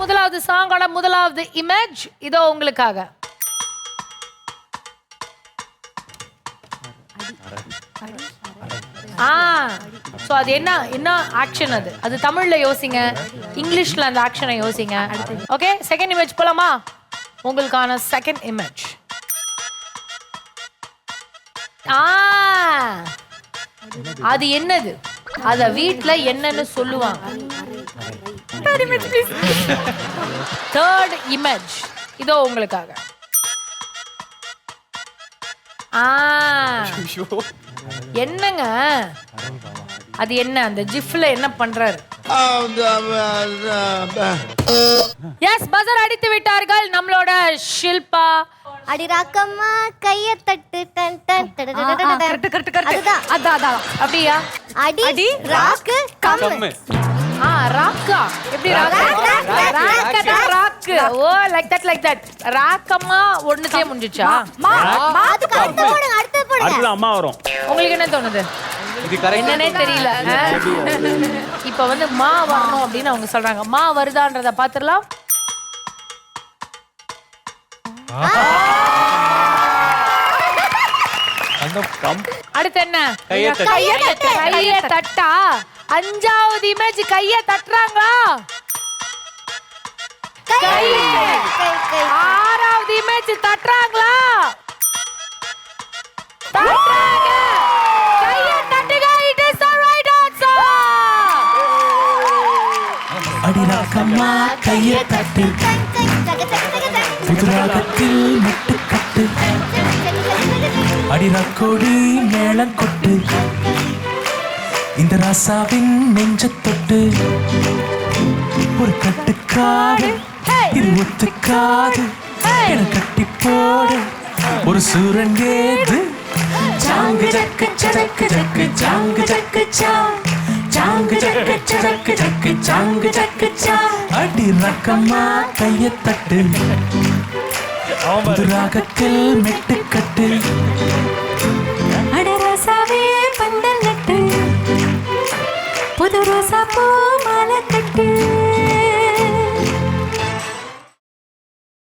முதலாவது சாங்கோட முதலாவது இமேஜ் இதோ உங்களுக்காக. ஆ ஸோ அது என்ன என்ன ஆக்ஷன் அது? அது தமிழ்ல யோசிங்க. இங்கிலீஷ்ல அந்த ஆக்ஷனை யோசிங்க. ஓகே செகண்ட் இமேஜ் போலாமா? உங்களுக்கான செகண்ட் இமேஜ் ஆ அது என்னது? அத வீட்ல என்னன்னு சொல்லுவாங்க. தேர்ட் இமேஜ் இதோ உங்களுக்காக. ஆ. என்னங்க? அது என்ன அந்த ஜிஃப்ல என்ன பண்றாரு? எஸ் பஜர் அடித்து விட்டார்கள் நம்மளோட ஷில்பா. அடி ராக்கம்மா கைய தட்டு டன் டன். கரெக்ட் கரெக்ட் கரெக்ட் அதுதான். அதான் அதான். அப்படியா? அடி ராக்கு கம்மு. ஆ ராக்கா. எப்படி ராக்கா? ராக், ராக், ராக், ராக். ராக்கு ஓ like that like that Rakkamma ஒண்ணுதே முடிஞ்சுச்சா? மா அதுக்கு அடுத்து போடுங்க அடுத்து போடுங்க. அடுத்தது அம்மா வரும். உங்களுக்கு என்ன தோணுது? என்னன்னே தெரியல? இப்ப வந்து மா வரணும் அப்படின்னு அவங்க சொல்றாங்க. மா வருதான்றத பாத்துடலாம். அடுத்து என்ன கையை தட்டு. கைய தட்டு. அஞ்சாவது இமேஜ் கைய தட்டுறாங்களா கை கை. கை கை ஆறாவது இமேஜ் தட்டுறாங்களா தட்டுறாங்க கைய தட்டுங்க அடிராக்கம்மா தட்டு கண் கை தக தக தக தக புதுராகத்தில் முட்டுக்கட்டு அடிராக்கோடி மேளம் கொட்டு இந்த ராசாவின் நெஞ்ச தொட்டு ஒரு கட்டுக்காக இது ஒத்துக்காது. என கட்டி போட. ஒரு சூரன் ஏது ஜாங்கு ஜக்கு சடக்கு ஜக்கு ஜாங்கு ஜக்கு சா. ஜாங்கு ஜக்கு சடக்கு ஜக்கு ஜாங்கு ஜக்கு சா. அடி ரக்கம்மா கைய தட்டு. புது ராகத்தில் மெட்டுக்கட்டு. அட புது ரோசா பூ